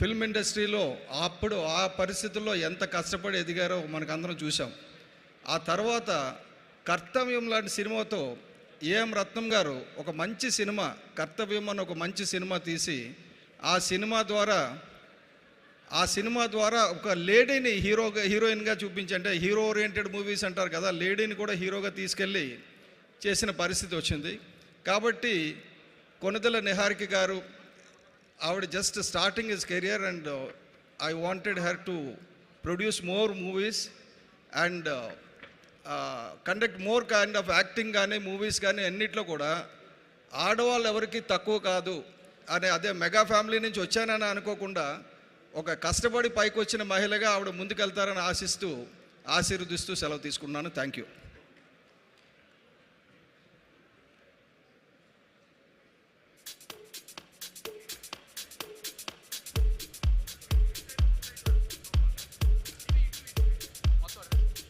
Film ఇండస్ట్రీలో అప్పుడు ఆ పరిస్థితుల్లో ఎంత కష్టపడి ఎదిగారో మనకందరం చూసాం ఆ తర్వాత కర్తవ్యం లాంటి సినిమాతో ఏఎం రత్నం గారు ఒక మంచి సినిమా కర్తవ్యం అని ఒక మంచి సినిమా తీసి ఆ సినిమా ద్వారా ఆ సినిమా ద్వారా ఒక లేడీని హీరోగా హీరోయిన్గా చూపించి అంటే హీరో ఓరియంటెడ్ మూవీస్ అంటారు కదా లేడీని కూడా హీరోగా తీసుకెళ్ళి చేసిన పరిస్థితి వచ్చింది. కాబట్టి కొనదల నిహారిక గారు ఆవిడ just starting is career and I wanted her to produce more movies and conduct more kind of acting కానీ మూవీస్ కానీ అన్నిట్లో కూడా ఆడవాళ్ళు ఎవరికి తక్కువ కాదు అనే అదే మెగా ఫ్యామిలీ నుంచి వచ్చానని అనుకోకుండా ఒక కష్టపడి పైకి వచ్చిన మహిళగా ఆవిడ ముందుకెళ్తారని ఆశిస్తూ ఆశీర్వదిస్తూ సెలవు తీసుకున్నాను థ్యాంక్ యూ